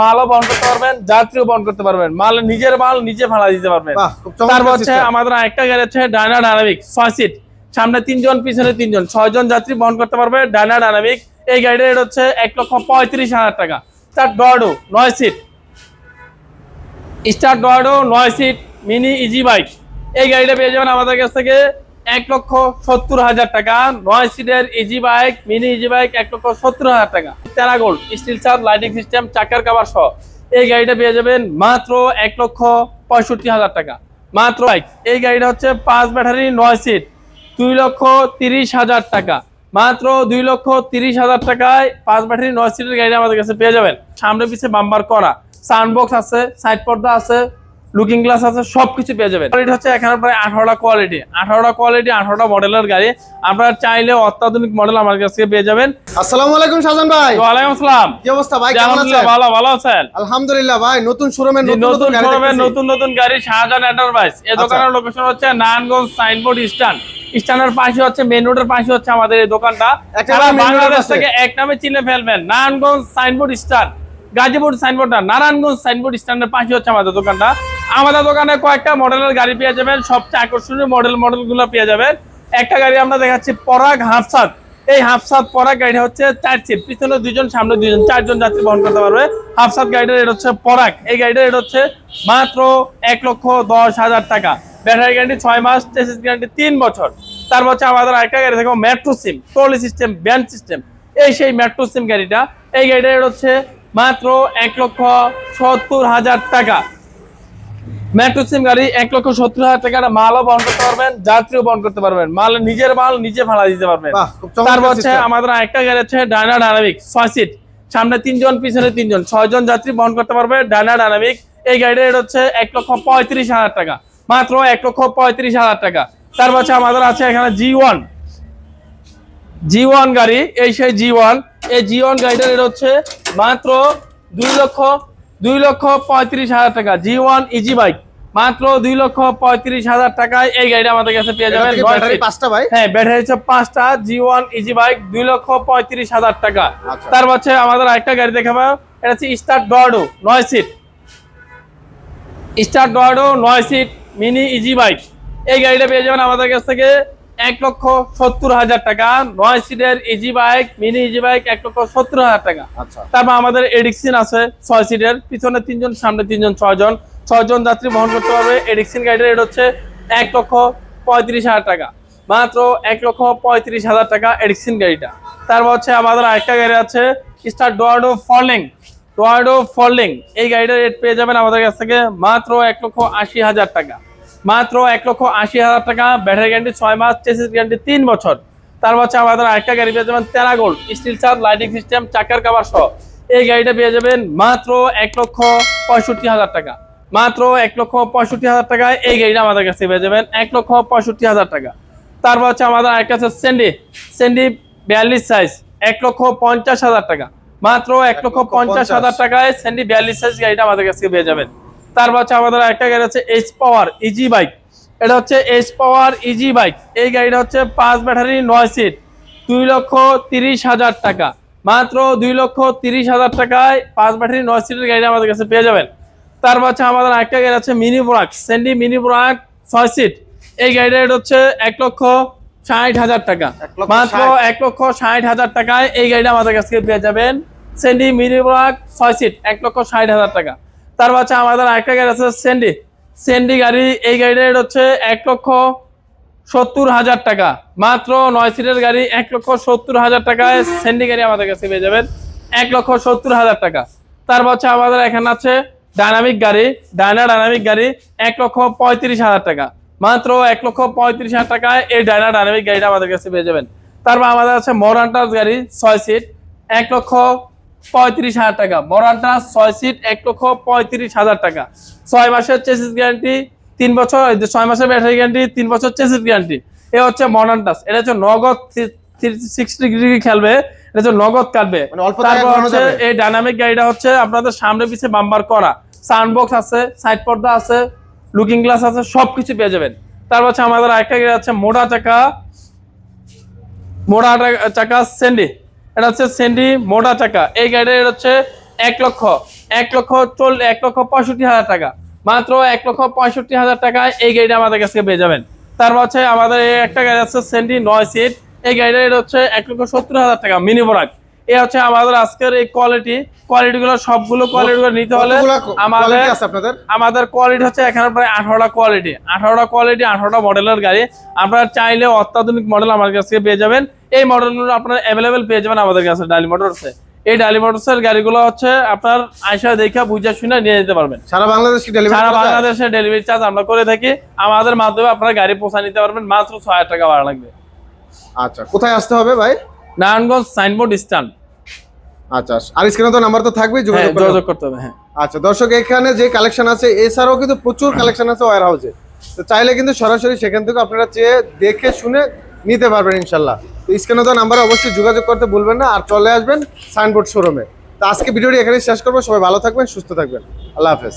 মালও বহন করতে পারবেন যাত্রীও বহন করতে পারবেন। মাল নিজের মাল নিজে ভাড়া দিতে পারবেন। তারপর হচ্ছে আমাদের একটা গাড়ি আছে ডায়না ডায়নামিক ছয় সিট সামনে তিনজন পিছনে তিনজন ছয়জন যাত্রী বহন করতে পারবে ডায়না ডায়নামিক এই গাড়ির রেট হচ্ছে এক লক্ষ পঁয়ত্রিশ হাজার টাকা। তার ডয়াডো নয় সিট স্টার ডয়াডো নয় সিট মিনি ইজি বাইক এই গাড়িটা পেয়ে যাবেন আমাদের কাছ থেকে এক লক্ষ সত্তর হাজার টাকা। নয় সিটের easy bike mini easy bike এক লক্ষ সত্তর হাজার টাকা। প্যারাগোল স্টিল চার্জ লাইটিং সিস্টেম চাকার কাবার সহ। এই গাড়িটা পেয়ে যাবেন মাত্র এক লক্ষ পঁয়ষট্টি হাজার টাকা। মাত্র বাইক এই গাড়িটা হচ্ছে পাঁচ ব্যাটারি, নয় সিট দুই লক্ষ তিরিশ হাজার টাকা। মাত্র দুই লক্ষ তিরিশ হাজার টাকায় পাঁচ ব্যাটারি, নয় সিটের গাড়ি আমাদের কাছে পেয়ে যাবেন। সামনে পিছে বাম্বার করা। সাউন্ডবক্স আছে সাইড পর্দা আছে। লুকিং গ্লাস আছে সবকিছু পেয়ে যাবেন। কোয়ালিটি হচ্ছে এখানে প্রায় আঠারোটা কোয়ালিটি আঠারোটা কোয়ালিটি আঠারোটা মডেলের গাড়ি। আপনারা চাইলে অত্যাধুনিক মডেল আমার কাছ থেকে পেয়ে যাবেন। আসসালামু আলাইকুম শাহজান ভাই। ওয়ালাইকুম আসসালাম। কি অবস্থা ভাই? কেমন আছেন? ভালো ভালো আছেন? আলহামদুলিল্লাহ ভাই নতুন শোরুমের জি, নতুন নতুন নতুন গাড়ি নতুন নতুন গাড়ি শাহজাহান এন্টারপ্রাইজ এই। দোকানের লোকেশন হচ্ছে নারায়ণগঞ্জ সাইনবোর্ড স্ট্যান্ড স্ট্যান্ডের পাশে হচ্ছে মেন রোডের পাশে হচ্ছে আমাদের এই দোকানটা। সারা বাংলাদেশ থেকে এক নামে চিনে ফেলবেন Narayanganj signboard stand Gazipur signboard না নারায়ণগঞ্জ সাইনবোর্ড স্ট্যান্ডের পাশে হচ্ছে আমাদের দোকানটা। আমাদের দোকানে কয়েকটা মডেলের গাড়ি পেয়ে যাবেন। সবচেয়ে আকর্ষণীয় মডেল মডেলগুলো পেয়ে যাবেন। একটা গাড়ি আমরা দেখাচ্ছি, পরাগ হাফসাদ। এই হাফসাদ পরাগ গাড়ি হচ্ছে চার সিট। পিছনে দুজন সামনে দুজন চারজন যাত্রী বহন করতে পারবে। হাফসাদ গাড়িটার রেট হচ্ছে পরাগ। এই গাড়িটার রেট হচ্ছে মাত্র এক লক্ষ দশ হাজার টাকা। ব্যাটারি গ্যারান্টি ছয় মাস টেসিস গ্যারান্টি তিন বছর। তারপর হচ্ছে আমাদের আরেকটা গাড়ি থাকবে মেট্রো সিম, ট্রলি সিস্টেম, ব্যান্ড সিস্টেম। এই সেই মেট্রো সিম গাড়িটা। এই গাড়িটার হচ্ছে মাত্র এক লক্ষ সত্তর হাজার টাকা। মেট্রো সিম গাড়ি এক লক্ষ সত্তর হাজার টাকার মালও বহন করতে পারবেন যাত্রীও বহন করতে পারবেন। মাল নিজের মাল নিজে ভাড়া দিতে পারবেন। তারপর হচ্ছে আমাদের একটা গাড়ি আছে ডায়না ডায়নামিক ছয় সিট সামনে তিনজন পিছনে তিনজন ছয়জন যাত্রী বহন করতে পারবে ডায়না ডায়নামিক এই গাড়ির রেট হচ্ছে এক লক্ষ পঁয়ত্রিশ হাজার টাকা মাত্র এক লক্ষ পঁয়ত্রিশ হাজার টাকা। তারপর হচ্ছে আমাদের আছে এখানে জি ওয়ান জি ওয়ান গাড়ি এই সেই জি ওয়ান এই জি ওয়ান গাড়িটার রেট হচ্ছে মাত্র দুই লক্ষ দুই লক্ষ পঁয়ত্রিশ হাজার টাকা। জি ওয়ান ইজি বাইক মাত্র দুই লক্ষ পঁয়ত্রিশ হাজার টাকায় এই গাড়িটা আমাদের কাছে পেয়ে যাবেন। পাঁচটা ভাই হ্যাঁ ব্যাটারি হচ্ছে পাঁচটা জি ওয়ান ইজি বাইক দুই লক্ষ পঁয়ত্রিশ হাজার টাকা। আচ্ছা। তার হচ্ছে আমাদের আরেকটা গাড়ি দেখাবো। এটা হচ্ছে স্টার ডয়াডো নয় সিট স্টার ডয়াডো নয় সিট মিনি ইজি বাইক এই গাড়িটা পেয়ে যাবেন আমাদের কাছ থেকে এক লক্ষ সত্তর হাজার টাকা। নয় সিটের easy bike mini easy bike এক লক্ষ সত্তর হাজার টাকা। আচ্ছা। তারপর আমাদের এডিক্সিন আছে ছয় সিটের পিছনে তিনজন সামনে তিনজন ছয়জন। ছয়জন যাত্রী বহন করতে পারবে। এডিক্সিন গাড়ির রেট হচ্ছে এক লক্ষ পঁয়ত্রিশ হাজার টাকা। মাত্র এক লক্ষ পঁয়ত্রিশ হাজার টাকা এডিক্সিন গাড়িটা। তারপর হচ্ছে আমাদের আরেকটা গাড়ি আছে স্টার ডোয়ার্ডো ফলিং ডোয়ার্ডো ফলিং এই গাড়িটার রেট পেয়ে যাবেন আমাদের কাছ থেকে মাত্র এক লক্ষ আশি হাজার টাকা। মাত্র এক লক্ষ আশি হাজার টাকা ব্যাটারি গ্যারান্টি ছয় মাস চেসিস গ্যারান্টি তিন বছর। তারপর হচ্ছে আমাদের আরেকটা গাড়ি পেয়ে যাবেন তেরাগোল স্টিল চার্জ লাইটিং সিস্টেম চাকার কাভার সহ। এই গাড়িটা পেয়ে যাবেন মাত্র এক লক্ষ পঁয়ষট্টি হাজার টাকা। মাত্র এক লক্ষ পঁয়ষট্টি হাজার টাকায় এই গাড়িটা আমাদের কাছে পেয়ে যাবেন। এক লক্ষ পঁয়ষট্টি হাজার টাকা। তারপর হচ্ছে আমাদের আরেকটা আছে সেন্ডি সেন্ডি বিয়াল্লিশ সাইজ এক লক্ষ পঞ্চাশ হাজার টাকা। মাত্র এক লক্ষ পঞ্চাশ হাজার টাকায় সেন্ডি বিয়াল্লিশ সাইজ গাড়িটা আমাদের কাছে পেয়ে যাবেন। তারপর হচ্ছে আমাদের একটা গাড়ি আছে এইচ পাওয়ার ইজি বাইক এটা হচ্ছে এইচ পাওয়ার ইজি বাইক এই গাড়িটা হচ্ছে পাঁচ ব্যাটারি নয় সিট দুই লক্ষ তিরিশ হাজার টাকা। মাত্র দুই লক্ষ তিরিশ হাজার টাকায় পাঁচ ব্যাটারি নয় সিটের গাড়িটা আমাদের কাছে পেয়ে যাবেন। তারপর হচ্ছে আমাদের একটা গাড়ি আছে মিনি ব্রাক সেন্ডি মিনি ব্রাক ছয় সিট এই গাড়িটা রেট হচ্ছে এক লক্ষ ষাট হাজার টাকা। মাত্র এক লক্ষ ষাট হাজার টাকায় এই গাড়িটা আমাদের কাছ থেকে পেয়ে যাবেন সেন্ডি মিনি ব্রাক ছয় সিট এক লক্ষ ষাট হাজার টাকা। তারপর হচ্ছে আমাদের আরেকটা গাড়ি আছে সেন্ডি সেন্ডি গাড়ি এই গাড়িটা রেট হচ্ছে এক লক্ষ সত্তর হাজার টাকা। মাত্র নয় সিটের গাড়ি এক লক্ষ সত্তর হাজার টাকায় সেন্ডি গাড়ি আমাদের কাছে পেয়ে যাবেন এক লক্ষ সত্তর হাজার টাকা। তারপর হচ্ছে আমাদের এখানে আছে ডায়নামিক গাড়ি ডায়না ডায়নামিক গাড়ি এক লক্ষ পঁয়ত্রিশ হাজার টাকা। মাত্র এক লক্ষ পঁয়ত্রিশ হাজার টাকায় এই ডায়না ডায়নামিক গাড়িটা আমাদের কাছে পেয়ে যাবেন। তারপর আমাদের আছে মরান্টাস গাড়ি ছয় সিট এক লক্ষ পঁয়ত্রিশ হাজার টাকা। মরান্টাস ছয় সিট এক লক্ষ পঁয়ত্রিশ হাজার টাকা। ছয় মাসের চেসিস গ্যারান্টি তিন বছর ছয় মাসের ব্যাটারি গ্যারান্টি তিন বছর চেসিস গ্যারান্টি এ হচ্ছে মরান্টাস এটা হচ্ছে নগদ সিক্সটি ডিগ্রি খেলবে এটা হচ্ছে নগদ কাটবে। মানে অল্প তারপর হচ্ছে এই ডাইনামিক গাড়িটা হচ্ছে আপনাদের সামনে পিছে বাম্বার করা। সাউন্ড বক্স আছে, সাইড পর্দা আছে লুকিং গ্লাস আছে, সবকিছু পেয়ে যাবেন। তারপর হচ্ছে আমাদের আরেকটা গাড়ি আছে মোটা চাকা টা- চাকা সেন্ডি এটা হচ্ছে সেন্ডি মোটা চাকা। এই গাড়ির হচ্ছে এক লক্ষ এক লক্ষ চল, এক লক্ষ পঁয়ষট্টি হাজার টাকা। মাত্র এক লক্ষ পঁয়ষট্টি হাজার টাকায় এই গাড়িটা আমাদের কাছে পেয়ে যাবেন। তারপর হচ্ছে আমাদের একটা গাড়ি আছে সেন্টি নয় সিট এই গাড়িটা এটা হচ্ছে এক লক্ষ সত্তর হাজার টাকা মিনি বোরাক এ হচ্ছে আমাদের আজকের এই কোয়ালিটি কোয়ালিটি গুলো সবগুলো কোয়ালিটি গুলো নিতে হলে আমাদের আমাদের কোয়ালিটি হচ্ছে এখানে প্রায় আঠারোটা কোয়ালিটি আঠারোটা কোয়ালিটি আঠারোটা মডেলের গাড়ি। আপনারা চাইলে অত্যাধুনিক মডেল আমার কাছ থেকে পেয়ে যাবেন। এই মডেলগুলো আপনারা অ্যাভেলেবেল পেয়ে যাবেন আমাদের কাছে ডালি মোটরসে এই ডালি মোটরসের গাড়িগুলো হচ্ছে আপনার আয়সা দেখা বুঝা শুনে নিয়ে যেতে পারবেন। সারা বাংলাদেশ ডেলিভারি সারা বাংলাদেশে ডেলিভারি চার্জ আমরা করে থাকি। আমাদের মাধ্যমে আপনারা গাড়ি পৌঁছা নিতে পারবেন মাত্র ছয় হাজার টাকা ভাড়া লাগবে। আচ্ছা কোথায় আসতে হবে ভাই? Narayanganj signboard stand. আচ্ছা আর স্ক্রিনে তো নাম্বার তো যোগাযোগ হ্যাঁ যোগাযোগ করতে হবে হ্যাঁ। আচ্ছা দর্শক এখানে যে কালেকশন আছে এছাড়াও কিন্তু প্রচুর কালেকশন আছে ওয়ার হাউসে তো চাইলে কিন্তু সরাসরি সেখান থেকে আপনারা চেয়ে দেখে শুনে নিতে পারবেন ইনশাল্লাহ তো স্ক্রিনে তো নাম্বারে অবশ্যই যোগাযোগ করতে ভুলবেন না আর চলে আসবেন সাইনবোর্ড শোরুমে তো আজকে ভিডিওটি এখানেই শেষ করব সবাই ভালো থাকবেন সুস্থ থাকবেন। আল্লাহ হাফেজ।